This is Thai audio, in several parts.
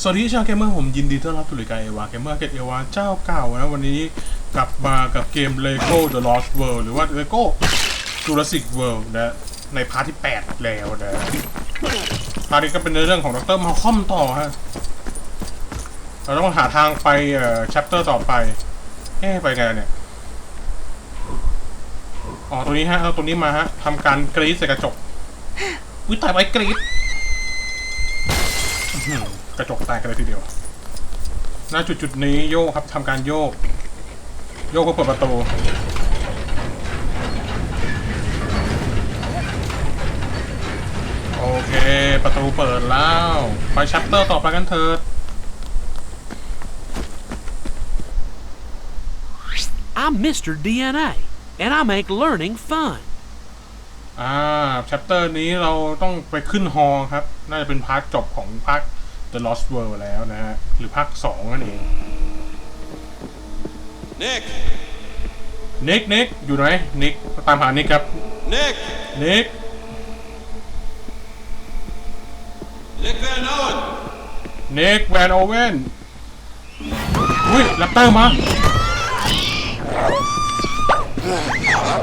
สวัสดีชาวเกมเมอร์ผมยินดีต้อนรับสู่รายการเอวาเกมเมอร์เกตเอวาเจ้าเก่านะวันนี้กลับมากับเกม Lego The Lost World หรือว่า Lego Jurassic World นะในพาร์ทที่ 8 แล้วนะพาร์ทนี้ก็เป็นในเรื่องของดรมาคอมต่อฮะเราต้องหาทางไปเอ่อ chapter ต่อไปเอ๊ไปไงเนี่ยอ๋อตัวนี้ฮะเอาตัวนี้มาฮะทำการกรีดใส่กระจก วิตายไปกรีดกระจกแตกกันเลยทีเดียวณจุดจุดนี้โยกครับทำการโยก โยกเพื่อเปิดประตูโอเค ประตูเปิดแล้ว ไปชัปเตอร์ต่อไปกันเถิด I'm Mr. DNA, and I make learning fun. อ่าชัปเตอร์นี้เราต้องไปขึ้นฮอครับ น่าจะเป็นพาร์ทจบของภาค The Lost World แล้วนะฮะ หรือภาคสองนั่นเอง Nick! นิกนิกอยู่ไหนนิกตามหานิกครับ Nick! นิก Nick Van Owen! นิกแวนโอเวนอุ้ยแรปเตอร์มา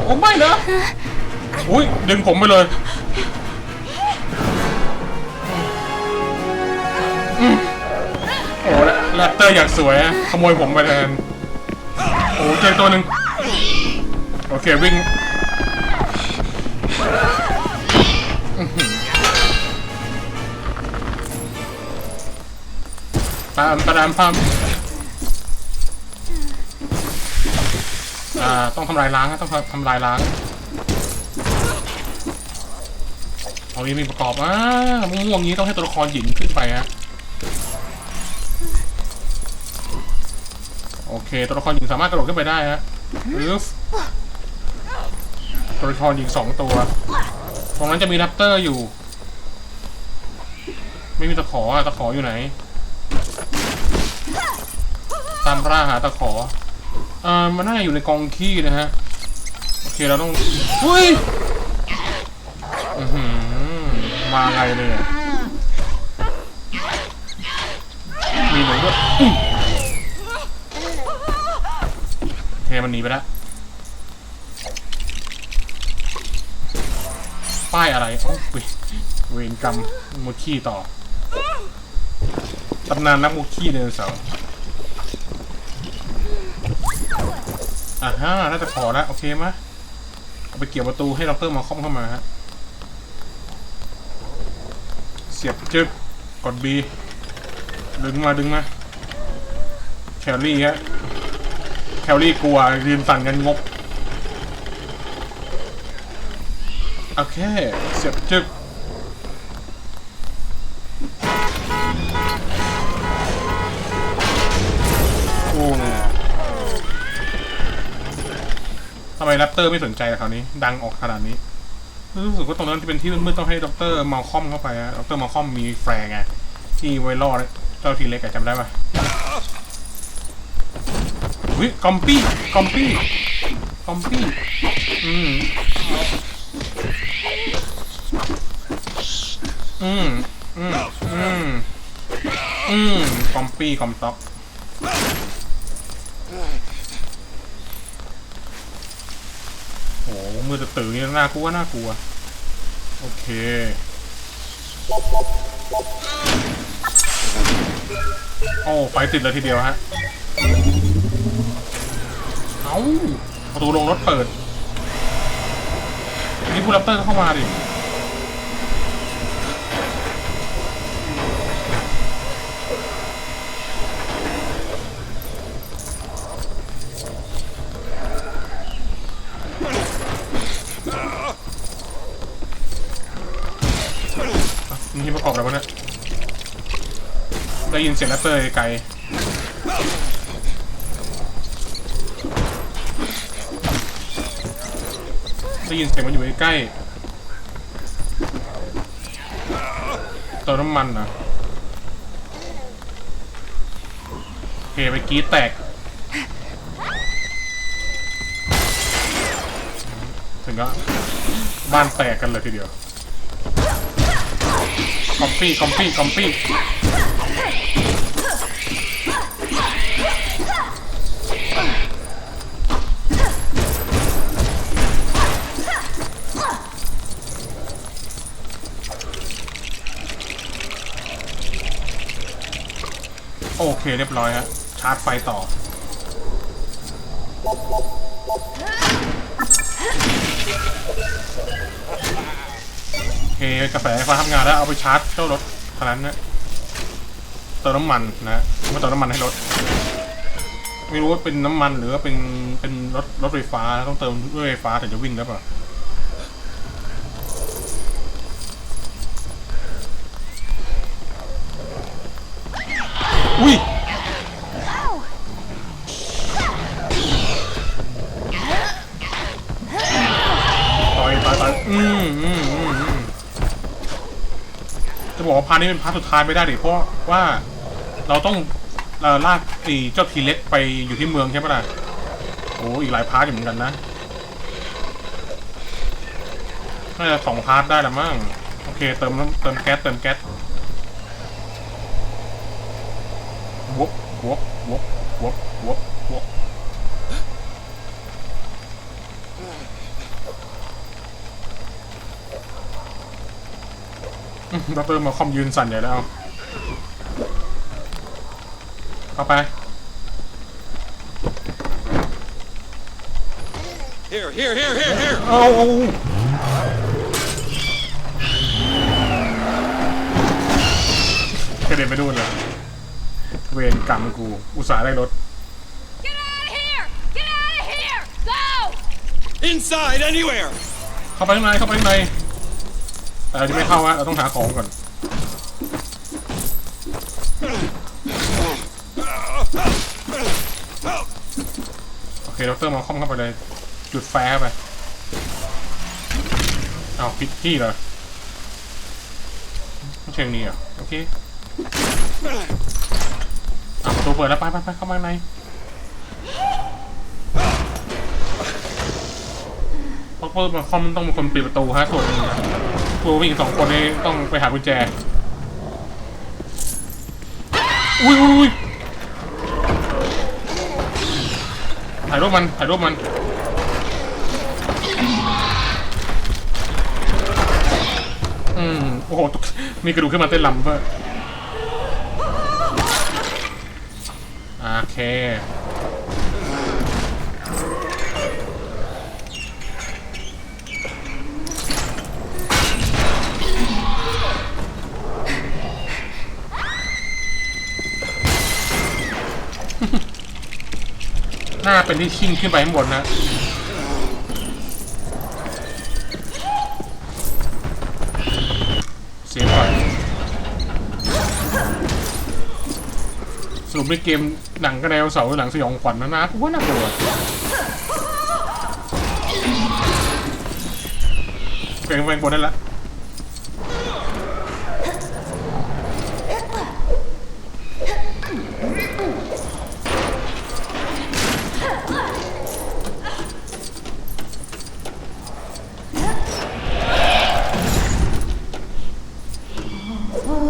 โอ้ไม่นะ อุ้ยดึงผมไปเลยอืมโอ้แล้วแรปเตอร์อยากสวยอะขโมยผมไปแทนโอ้เจอตัวหนึ่งโอเควิ่งอื้อหือปามปามปามอ่าต้องทำลายล้างฮะต้องทำลายล้าง อานี้มีประกอบอ่าม่วงๆนี้ต้องให้ตัวละครหญิงขึ้นไปฮะโอเค ตัวละครหญิงสามารถกระโดดขึ้นไปได้ฮะอึฟตัวละครหญิงสองตัว ตรงนั้นจะมีแรปเตอร์อยู่ ไม่มีตะขออะตะขออยู่ไหน ตามร่าหาตะขอ เอ่อมันน่าจะอยู่ในกองขี้นะฮะ โอเค เราต้องอุ้ย มาไงเลยอะมีหนูด้วยอื้อโอเคมันหนีไปแล้วป้ายอะไรโอ้เวเวรกรรมมุขี้ต่อตำนานนักมุขี้เดินเสาอ่าฮะน่าจะขอแล้วโอเคไหมยเอาไปเกี่ยวประตูให้ดรมาคอมเข้ามาฮะ เสียบจึ๊บกด B ดึงมาดึงมาแคลรี่ฮะแคลรี่กลัวยืนสั่นกันงกโอเค เสียบจึ๊บโอ้ยทำไมแรปเตอร์ไม่สนใจคราวนี้ ดังออกขนาดนี้ รู้สึกว่าตรงนั้นที่เป็นที่มืดๆต้องให้ดรมาลคอมเข้าไปฮะดรมาลคอมมีแฟร์ไงที่ไว้ล่อเจ้าทีเล็กอะจำได้ปะวิกอมปี้กอมปี้กอมปี้อืมอืมอืมอืมอืมกอมปี้กอมต็อกโอ้โห มือจะตื่นนี่น่ากลัวน่ากลัว โอเค โอ้ไฟติดเลยทีเดียวฮะ เอาประตูลงรถเปิด นี่ผู้รับเตอร์ก็เข้ามาดิ นี่ประกอบอะไรวะเนี่ย ได้ยินเสียงแรปเตอร์ไกลได้ยินเสียงมันอยู่ใกล้เติมน้ำมันนะโอเคไปกรีดแตก ถึงก็บ้านแตกกันเลยทีเดียว คอมปี้ คอมปี้ คอมปี้ โอเคเรียบร้อยฮะชาร์จไฟต่อ โอเคกระแสไฟฟ้าทำงานแล้วเอาไปชาร์จเจ้ารถคันนั้นนะเติมน้ำมันนะมาเติมน้ำมันให้รถ ไม่รู้ว่าเป็นน้ำมันหรือว่าเป็นเป็นรถรถไฟฟ้าต้องเติมด้วยไฟฟ้าถึงจะวิ่งได้ป่ะ อุ้ยต่อยต่อยต่อยอืมอืมอืมอืมจะบอกว่าพาร์ทนี้เป็นพาร์ทสุดท้ายไม่ได้ดิเพราะว่าเราต้องเอ่อลากไอ้เจ้าทีเล็กไปอยู่ที่เมืองใช่ปะล่ะโอ้อีกหลายพาร์ทอยู่เหมือนกันนะน่าจะสองพาร์ทได้ละมั้งโอเคเติมน้ำเติมแก๊สเติมแก๊ส วบวบวบวบวบวบอืมดอกเตอร์มาคอมยืนสั่นใหญ่แล้ว เข้าไป Here, here, here, here, here. เอาเอากระเด็นไปดูนเลย เวรกรรมกู อุตส่าห์ได้รถ Get out of here! Get out of here! Go! Inside, anywhere. เข้าไปข้างในเข้าไปข้างในแต่เราจะไม่เข้าอะเราต้องหาของก่อน โอเคดรมาคอมเข้าไปเลย จุดแฟร์เข้าไปอ้าวผิดที่เหรอไม่เชิงนี้เหรอโอเคอะ ประตูเปิดแล้วไปไปไปเข้ามาในเพราะเปิดมาคอมต้องเป็นคนปิดประตูฮะส่วนตัวผู้หญิงสองคนนี้ต้องไปหากุญแจอุ้ยอุ้ยอุ้ยถ่ายรูปมันถ่ายรูปมันอืมโอ้โห มีกระดูกขึ้นมาเต้นลำเพื่อ เค หน้าเป็นที่ชิ่งขึ้นไปข้างบนนะ สรุปในเกมหนังกระไดโนเสาร์หรือหนังสยองขวัญนะนะกูว่าน่ากลัวเปลี่ยนไปบนได้ละ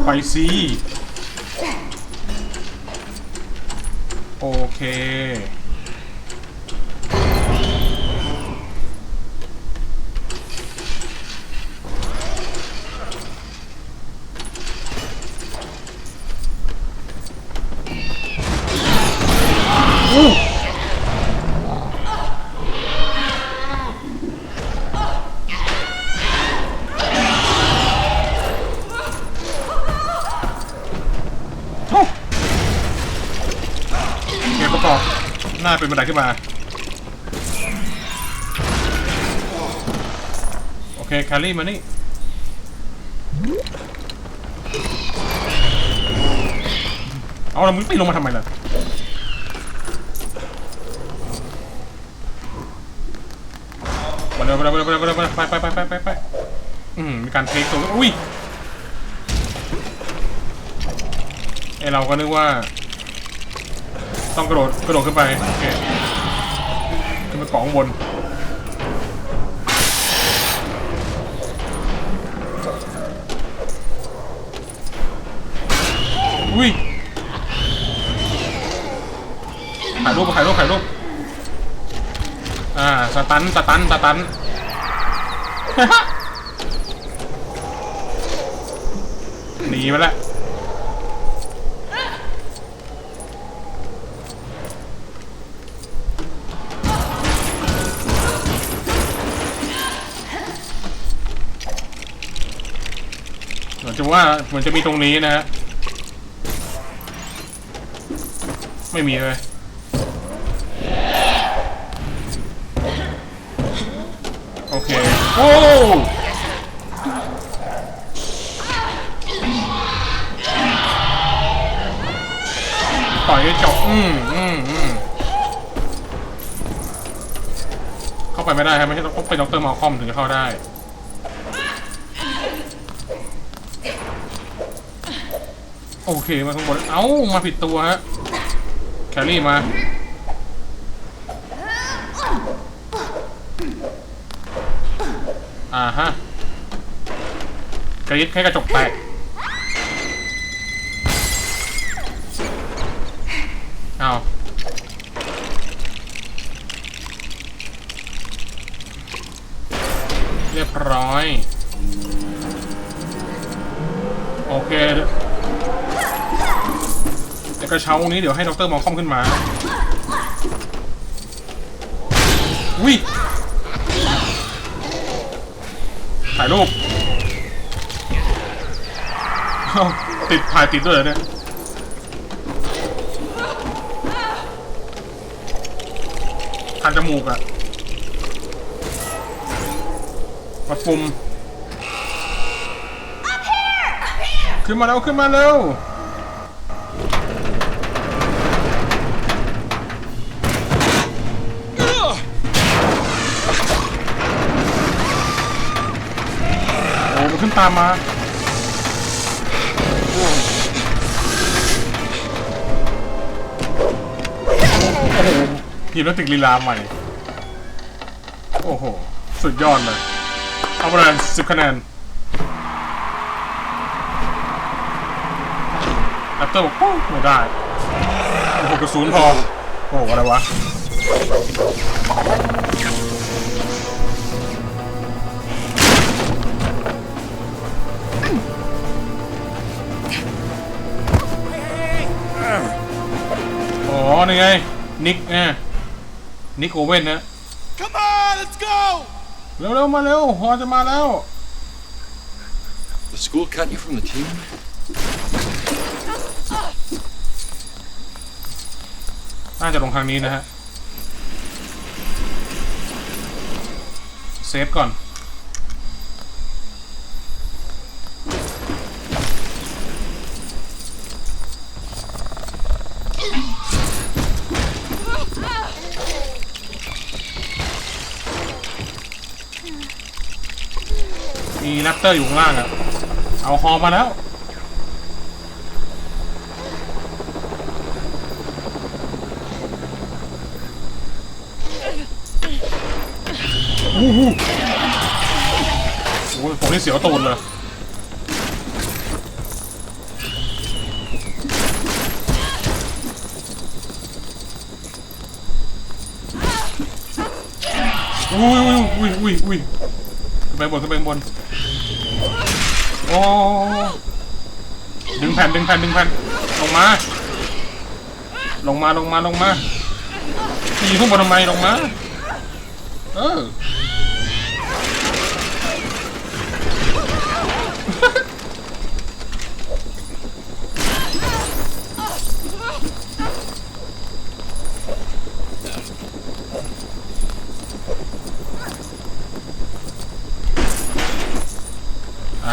ไปสิ โอเคาเป็นบันไดขึ้นมา โอเคแคลรี่มานี่เอาละมึงไปลงมาทำไมล่ะไปเร็วไปเร็วไปเร็วไปเร็วไปเร็วไปไปไปไปไปไปอืมมีการเทคตัวอุ้ยไอเราก็นึกว่า ต้องกระโดดกระโดดขึ้นไปโอเคขึ้นไปกาะข้างบนอุ้ยถ่ายรูปถ่ายรูปถ่ายรูปอ่าสตันสตันสตันหนีไปแล้ว เหมือนจะ ว่าเหมือนจะมีตรงนี้นะฮะ ไม่มีเลยโอเค โอ้ต่อยให้จบอืมอืมอืมเข้าไปไม่ได้ครับไม่ใช่ต้องเป็นดรมาคอมถึงจะเข้าได้ โอเคมาข้างบน เอ้า มาผิดตัวฮะ แคลรี่มา อ่าฮะ กระยิดแค่กระจกแตก เอาเรียบร้อย โอเค กระเช้าตรงนี้เดี๋ยวให้ดรมอลคอมขึ้นมาวิถ่ายรูปเอ้าติดถ่ายติดด้วยเหรอเนี่ยคันจมูกอะมาปุ่มขึ้นมาแล้ว ขึ้นมาเร็ว โอ้มัน ขึ้นตามมาหยิมแล้วติดลีลาใหม่ โอ้โห สุดยอดเลย เอาไปเลยสิบคะแนนแอปเตอร์บอกไม่ได้โอ้โหกระสุนพอ โอ้โห อะไรวะ นี่ไง นิกแน่นิกโอเว่นนะ Come on, let's go! เร็วๆมาเร็วฮอจะมาแล้ว The school cut you from the team? น่าจะลงทางนี้นะฮะ เซฟก่อน เตอร์อยู่ข้างล่างอะเอาฮอมาแล้วอู้หูโอ้ผมนี่เสียวตูนเลยอุ้ยอุ้ยอุ้ยอุ้ยขึ้นไปบนขึ้นไปบน โอ้ดึงแผ่นดึงแผ่นดึงแผ่นลงมา ลงมาลงมาลงมาขี่ขึ้นบนทำไมลงมา เออ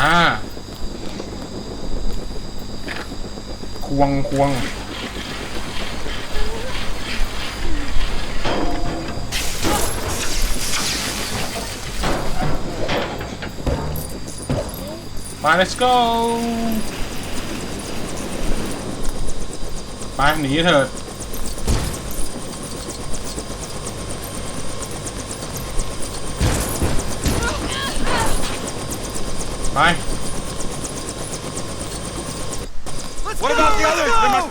า ควงควงไป let's go ไปหนีเถิดไป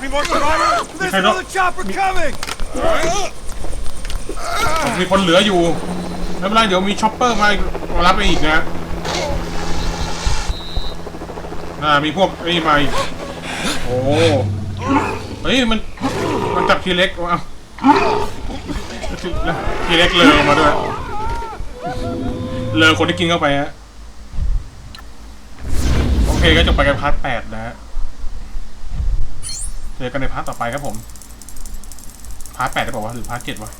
There must be more survivors! There's another chopper coming! มีคนเหลืออยู่ไม่เป็นไรเดี๋ยวมีช็อปเปอร์มามารับไปอีกนะน่ามีพวกนี่มาอีกโอ้เฮ้ยมันมันจับทีเล็กว้าวทีเล็กเลยออกมาด้วยเลยคนที่กินเข้าไปฮะโอเคก็จบไปกันพาร์ทแปดนะฮะ เจอกันในพาร์ทต่อไปครับผม พาร์ทแปดได้บอกว่าหรือพาร์ทเจ็ดวะ